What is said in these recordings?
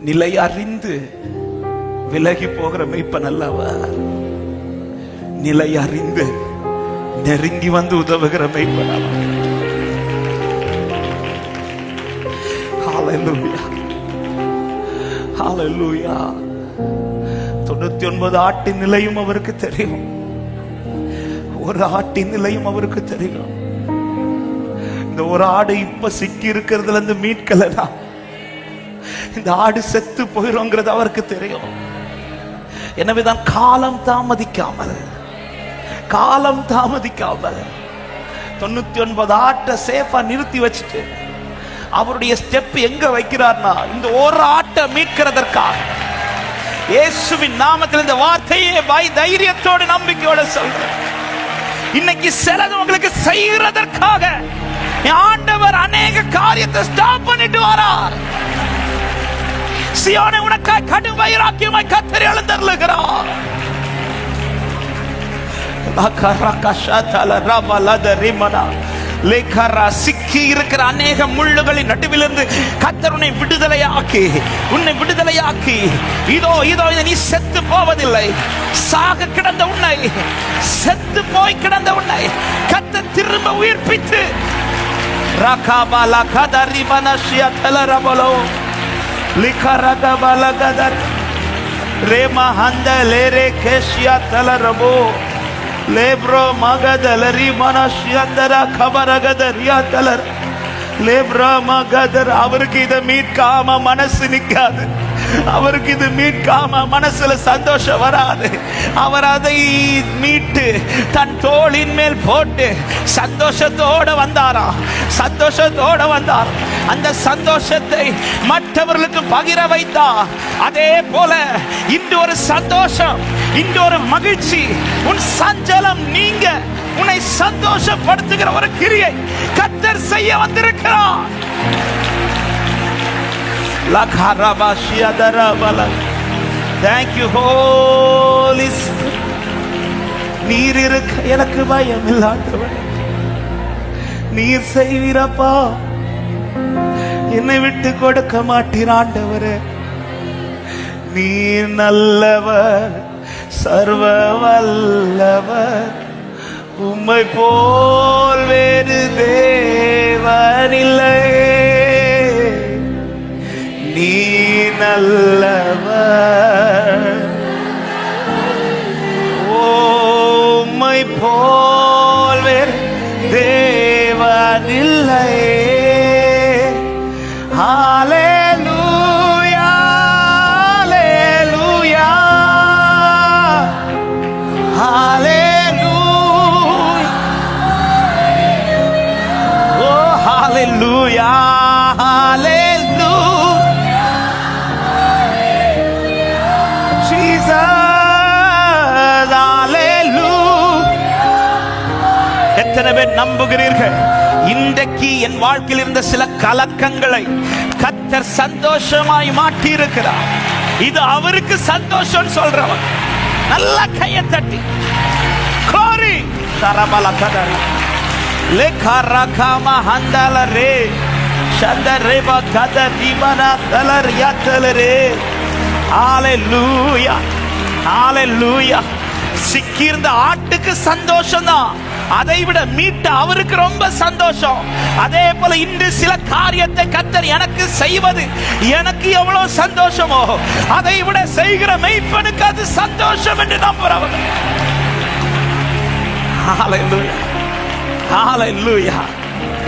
நிலை அறிந்து விலகி போகிற மெய்ப்பன் அல்லவா? நிலை அறிந்து நெருங்கி வந்து உதவுகிற மெய்ப்பன் தொண்ணூத்தி ஒன்பது ஆட்டின் நிலையும் அவருக்கு தெரியும். ஒரு ஆட்டின் நிலையும் அவருக்கு தெரியும். இந்த ஒரு ஆடு இப்ப சிக்கி இருக்கிறதுல இருந்து மீட்கலனா இந்த ஆடு செத்து போயிடும்ங்கிறது அவருக்கு தெரியும். எனவேதான் காலம் தாமதிக்காமல் காலம் தாமதிக்காமல் தொண்ணூத்தி ஒன்பது ஆட்டை சேஃபா நிறுத்தி வச்சுட்டு அவருடைய ஸ்டெப் எங்க வைக்கிறார்னா இந்த ஒரு ஆட்டை மீட்கிறதற்காக. இயேசுவின் நாமத்தில் இந்த வார்த்தையே வாய் தைரியத்தோடு நம்பிக்கையோட சொல்றேன். இன்னைக்கு சிலது உங்களுக்கு செய்கிறதற்காக. ஆண்டவர் அநேக காரியத்தை ஸ்டாப் பண்ணிட்டு வரார் சியோனை உனக்காய் கடும் வைராக்கியமாய் கத்தரி எழுந்தருளுகிறார் சிக்கி இருக்கிற அநேக முள்ளுகளின் நடுவிலிருந்து கத்தர் உன்னை விடுதலையாக்கி உன்னை விடுதலையாக்கி இதோ இதோ நீ செத்து போவதில்லை சாக கிடந்த உன்னை செத்து போய் கிடந்த உன்னை கத்தர் திரும்ப உயிர்ப்பித்து ரகாபாலா கதரி மனஷிய தலரபலோ லிகரக பலகதர் ரேமா ஹந்த லேரே கேஷியா தலரபோ லேப்ரோ மகதல ரீமன ஷியந்தர கபரகத ரியா தலர் லேப்ரா மகதர் அவருக்கு இதை மீட்காம மனசு நிற்காது அவருக்கு இது மீட்காம மனசுல சந்தோஷம் வராது. அவர் அதை மீட்டு தன் தோளின் மேல் போட்டு சந்தோஷத்தோட வந்தாரா? சந்தோஷத்தோட வந்தார். அந்த சந்தோஷத்தை மற்றவர்களுக்கு பகிர வைத்தார் அதே போல இன்று ஒரு சந்தோஷம் இன்று ஒரு மகிழ்ச்சி. உன் சஞ்சலம் நீங்க உன்னை சந்தோஷப்படுத்துகிற ஒரு கிரியை கத்தர் செய்ய வந்திருக்கிறார். Thank you, Holy நீர் இருக்க எனக்கு பயம் இல்லாதவன் நீர் செய்வீரப்பா என்னை விட்டு கொடுக்க மாட்டீர் நீர் நல்லவர் சர்வ வல்லவர் உம்மை போல் வேறு தேவனில்லை நல்லவர் எத்தனை பேர் நம்புகிறீர்கள்? இன்றைக்கு என் வாழ்க்கையில் இருந்த சில கலக்கங்களை கத்தர் சந்தோஷமாய் மாட்டி இருக்கிறார் இது அவருக்கு சந்தோஷம் சொல்றவன் நல்ல கையை தட்டி. கோரி. தரபல கதறி லேகாரகாமா ஹந்தால ரே. சந்தரேபா கத தீபனா தலர் யாத்தல ரே. ஆலே லூயா ஆலே லூயா சிக்கியிருந்த ஆட்டுக்கு சந்தோஷம் தான் அதை விட மீட்ட அவருக்கு ரொம்ப சந்தோஷம். அதே போல இன்று சில காரியத்தை கத்தர் எனக்கு செய்வது எனக்கு எவ்வளவு சந்தோஷமோ அதை விட செய்கிற மெய்ப்பனுக்கு அது சந்தோஷம் என்று நம்புறவர்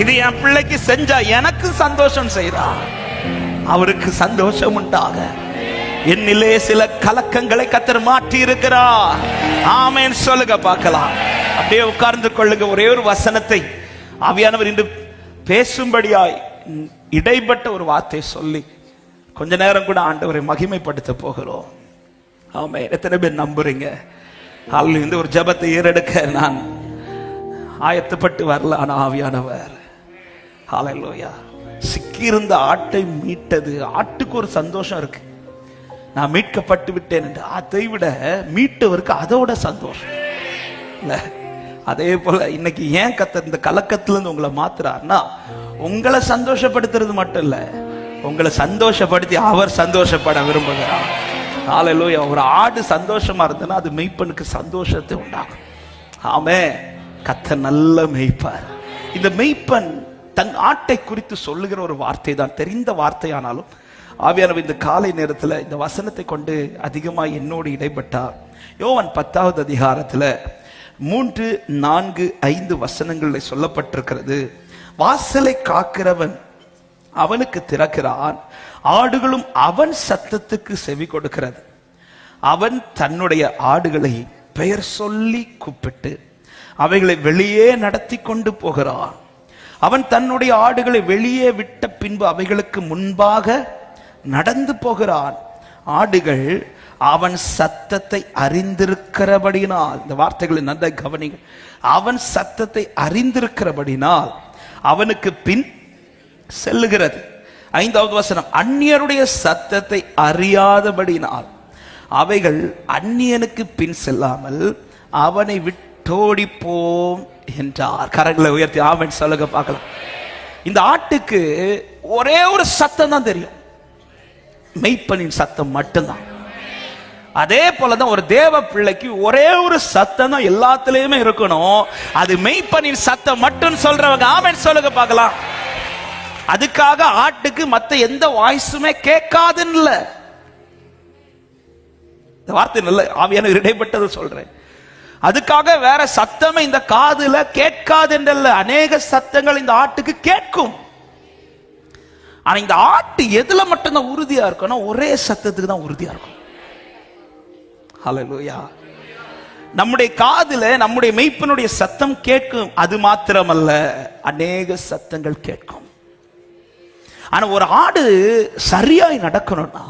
இது என் பிள்ளைக்கு செஞ்சா எனக்கு சந்தோஷம் செய்தா? அவருக்கு சந்தோஷம் உண்டாக. என்னிலே சில கலக்கங்களை கத்தர் மாற்றி இருக்கிறார் ஆமேன். சொல்லுங்க பார்க்கலாம். அப்படியே உட்கார்ந்து கொள்ளுங்க. ஒரே ஒரு வசனத்தை ஆவியானவர் இன்று பேசும்படியாய் இடைப்பட்ட ஒரு வார்த்தை சொல்லி கொஞ்ச நேரம் கூட ஆண்டவரை மகிமைப்படுத்த போகிறோம். ஆமா எத்தனை பேர் நம்புறீங்க? அல்ல இந்த ஒரு ஜெபத்தை ஏறெடுக்க நான் ஆயத்தப்பட்டு வரல ஆனா ஆவியானவர். ஹalleluya சிக்கியிருந்த ஆட்டை மீட்டது. ஆட்டுக்கு ஒரு சந்தோஷம் இருக்கு. நான் மீட்கப்பட்டு விட்டேன் என்று. அதை விட மீட்டவருக்கு அதோட சந்தோஷம். இல்லை அதே போல இன்னைக்கு ஏன் கத்த இந்த கலக்கத்திலிருந்து உங்களை மாத்துறாருன்னா உங்களை சந்தோஷப்படுத்துறது மட்டும் இல்ல உங்களை சந்தோஷப்படுத்தி அவர் சந்தோஷப்பட விரும்புகிறார். ஹalleluya ஒரு ஆடு சந்தோஷமா இருந்ததுன்னா அது மெய்ப்பனுக்கு சந்தோஷத்தை உண்டாகும் ஆமே கத்த நல்ல மெய்ப்பார். இந்த மெய்ப்பன் தன் ஆட்டை குறித்து சொல்லுகிற ஒரு வார்த்தை தான் தெரிந்த வார்த்தையானாலும் ஆவியானவர் இந்த காலை நேரத்தில் இந்த வசனத்தை கொண்டு அதிகமாக என்னோடு இடைப்பட்டார். யோவன் பத்தாவது அதிகாரத்தில் மூன்று நான்கு ஐந்து வசனங்களில் சொல்லப்பட்டிருக்கிறது. வாசலை காக்கிறவன் அவனுக்கு திறக்கிறான். ஆடுகளும் அவன் சத்தத்துக்கு செவி கொடுக்கிறது. அவன் தன்னுடைய ஆடுகளை பெயர் சொல்லி கூப்பிட்டு அவைகளை வெளியே நடத்தி கொண்டு போகிறான். அவன் தன்னுடைய ஆடுகளை வெளியே விட்ட பின்பு அவைகளுக்கு முன்பாக நடந்து போகிறான். ஆடுகள் அவன் சத்தத்தை அறிந்திருக்கிறபடினால் இந்த வார்த்தைகளை நல்ல கவனிங்க. அவன் சத்தத்தை அறிந்திருக்கிறபடினால் அவனுக்கு பின் செல்லுகிறது. ஐந்தாவது வசனம் அந்நியருடைய சத்தத்தை அறியாதபடினால் அவைகள் அந்நியனுக்கு பின் செல்லாமல் அவனை விட்டோடிப்போம் என்றார். கரங்களை உயர்த்தி ஆமென் சொல்லுங்க பார்க்கலாம். இந்த ஆட்டுக்கு ஒரே ஒரு சத்தம் தான் தெரியும். மெய்ப்பனின் சத்தம் மட்டும்தான். அதே போலதான் ஒரு தேவ பிள்ளைக்கு ஒரே ஒரு சத்தம் தான் எல்லாத்துலயுமே இருக்கணும். அது மெய்ப்பனின் சத்தம் மட்டும் சொல்றவங்க ஆமன் சொல்லுங்க பார்க்கலாம். அதுக்காக ஆட்டுக்கு மத்த எந்த வாய்ஸுமே கேட்காதுன்னு இல்ல இந்த வார்த்தை நல்ல ஆவியான இடைப்பட்டது சொல்றேன். அதுக்காக வேற சத்தமே இந்த காதுல கேட்காது என்றல்ல அநேக சத்தங்கள் இந்த ஆட்டுக்கு கேட்கும். ஆனா இந்த ஆட்டு எதுல மட்டும்தான் உறுதியா இருக்கணும் ஒரே சத்தத்துக்கு தான் உறுதியா இருக்கும் ஹலலூயா நம்முடைய காதுல நம்முடைய மெய்ப்பனுடைய சத்தம் கேட்கும். அது மாத்திரமல்ல அநேக சத்தங்கள் கேட்கும். ஆனா ஒரு ஆடு சரியாய் நடக்கணும்னா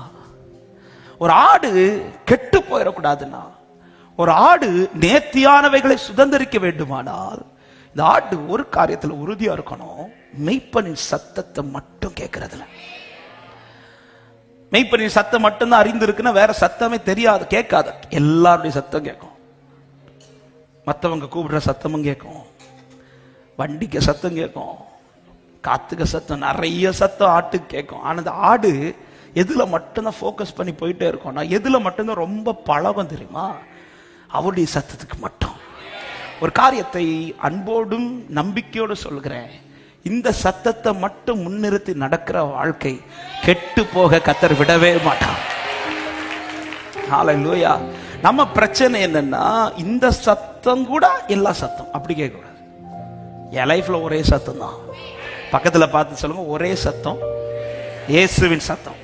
ஒரு ஆடு கெட்டு போயிடக்கூடாதுன்னா ஒரு ஆடு நேர்த்தியானவைகளை சுதந்திரிக்க வேண்டுமானால் இந்த ஆடு ஒரு காரியத்தில் உறுதியா இருக்கணும். மெய்ப்பனின் சத்தத்தை மட்டும் கேட்கறதுல. மெய்ப்பனின் சத்தம் மட்டும்தான் அறிந்திருக்குன்னா வேற சத்தமே தெரியாது கேட்காது. எல்லாருடைய சத்தம் கேட்கும். மற்றவங்க கூப்பிடுற சத்தமும் கேட்கும். வண்டிக்கு சத்தம் கேட்கும். காத்துக்க சத்தம் நிறைய சத்தம் ஆட்டுக்கு கேட்கும். ஆனால் அந்த ஆடு எதில் மட்டும்தான் ஃபோக்கஸ் பண்ணி போயிட்டே இருக்கோம்னா எதில் மட்டும்தான் ரொம்ப பழகம் தெரியுமா? அவருடைய சத்தத்துக்கு மட்டும். ஒரு காரியத்தை அன்போடும் நம்பிக்கையோடு சொல்கிறேன் இந்த சத்தத்தை மட்டும் முன்னிறுத்தி நடக்கிற வாழ்க்கை கெட்டு போக கத்தர் விடவே மாட்டான் ஹalleluya. நம்ம பிரச்சனை என்னன்னா இந்த சத்தம் கூட எல்லா சத்தம் அப்படி கேட்கக்கூடாது. என் லைஃப்ல ஒரே சத்தம் தான். பக்கத்துல பார்த்து சொல்லுங்க ஒரே சத்தம் இயேசுவின் சத்தம்.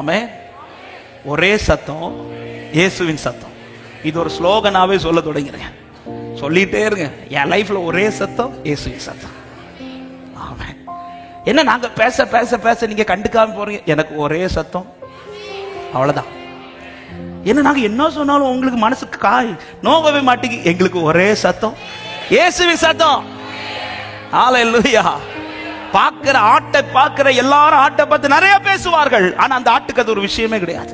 ஆமே ஒரே சத்தம் இயேசுவின் சத்தம். இது ஒரு ஸ்லோகனாவே சொல்ல தொடங்கிறேன் சொல்லிட்டே இருங்க. என் லைஃப்ல ஒரே சத்தம் இயேசுவின் சத்தம். என்ன நாங்க பேச பேச பேச நீங்க கண்டுக்காம போறீங்க? எனக்கு ஒரே சத்தம். அவ்வளவுதான். என்ன நாங்க என்ன சொன்னாலும் உங்களுக்கு மனசுக்கு காய் நோகவே மாட்டேங்கி எங்களுக்கு ஒரே சத்தம். இயேசுவி சத்தம். ஹalleluya பார்க்கிற ஆட்டை பார்க்கிற எல்லாரும் ஆட்டை பார்த்து நிறைய பேசுவார்கள். ஆனா அந்த ஆட்டுக்கு அது ஒரு விஷயமே கிடையாது.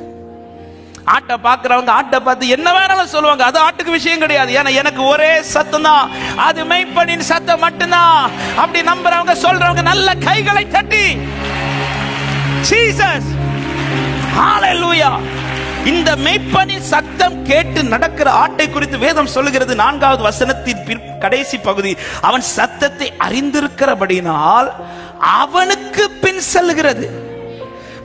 ஆட்டை பார்க்குறவங்க ஆட்டை பார்த்து என்ன வேணாலும் சொல்லுவாங்க. அது ஆட்டுக்கு விஷயம் கிடையாது. ஏன்னா எனக்கு ஒரே சத்தம் தான் அது மெய்ப்பனின் சத்தம் மட்டும்தான் அப்படி நம்புறவங்க சொல்றவங்க நல்ல கைகளை தட்டி ஜீசஸ்! ஹalleluya! இந்த மெய்ப்பனின் சத்தம் கேட்டு நடக்கிற ஆட்டை குறித்து வேதம் சொல்லுகிறது நான்காவது வசனத்தின் கடைசி பகுதி. அவன் சத்தத்தை அறிந்திருக்கிறபடினால் அவனுக்கு பின் செல்கிறது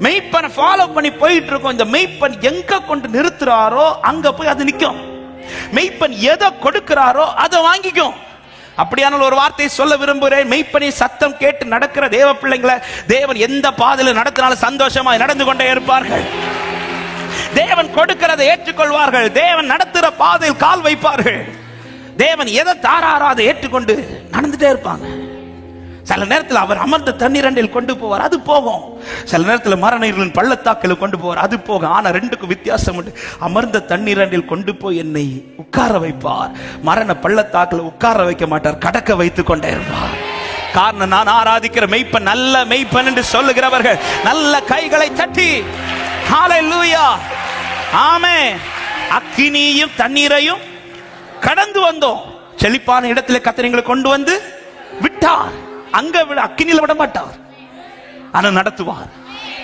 மெய்ப்பனை ஃபாலோ பண்ணி போயிட்டு இருக்கோம் இந்த மெய்ப்பன் எங்க கொண்டு நிறுத்துறாரோ அங்க போய் அது நிற்கும் மெய்ப்பன் எதை கொடுக்கிறாரோ அதை வாங்கிக்கும். அப்படியான ஒரு வார்த்தையை சொல்ல விரும்புகிறேன். மெய்ப்பனி சத்தம் கேட்டு நடக்கிற தேவ பிள்ளைங்களை தேவன் எந்த பாதையில் நடத்தினாலும் சந்தோஷமா நடந்து கொண்டே இருப்பார்கள். தேவன் கொடுக்கிறதை ஏற்றுக்கொள்வார்கள். தேவன் நடத்துகிற பாதையில் கால் வைப்பார்கள். தேவன் எதை தாராரோ அதை ஏற்றுக்கொண்டு நடந்துட்டே இருப்பாங்க. சில நேரத்தில் அவர் அமர்ந்த தண்ணீரண்டில் கொண்டு போவார். அது போகும். சில நேரத்தில் மரணீரின் பள்ளத்தாக்கில் கொண்டு போவார். அது போகும். ஆனால் ரெண்டுக்கும் வித்தியாசம் உண்டு. அமர்ந்த தண்ணீரண்டில் கொண்டு போய் என்னை உட்கார வைப்பார். மரண பள்ளத்தாக்கில் உட்கார வைக்க மாட்டார். கடக்க வைத்து கொண்டே இருப்பார். காரணம் நான் ஆராதிக்கிற மெய்ப்பன் நல்ல மெய்ப்பன் என்று சொல்லுகிறவர்கள் நல்ல கைகளை தட்டி. ஹalleluya ஆமே அக்கினியும் தண்ணீரையும் கடந்து வந்தோம். செழிப்பான இடத்துல கத்தனைங்களை கொண்டு வந்து விட்டார். அங்க விட அக்கினியில விட மாட்டார். ஆனா நடத்துவார்.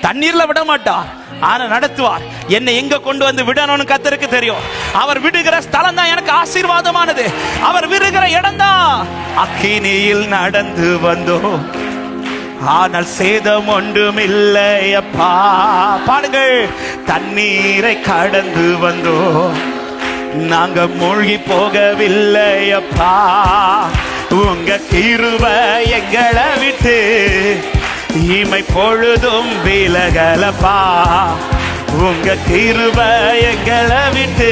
தண்ணீர்ல விட மாட்டார். ஆனா நடத்துவார். என்னை எங்க கொண்டு வந்து விடணும்னு கத்தருக்கு தெரியும். அவர் விடுகிற ஸ்தலம் தான் எனக்கு ஆசீர்வாதமானது. அவர் விடுகிற இடம் தான் அக்கினியில் நடந்து வந்தோம். ஆனால் சேதம் ஒன்றும் இல்லையப்பா பாடுங்கள். தண்ணீரை கடந்து வந்தோம். நாங்க மூழ்கி போகவில்லையப்பா உங்க கிருப எங்களை விட்டு இமை பொழுதும் விலகலப்பா. உங்க கிருப எங்களை விட்டு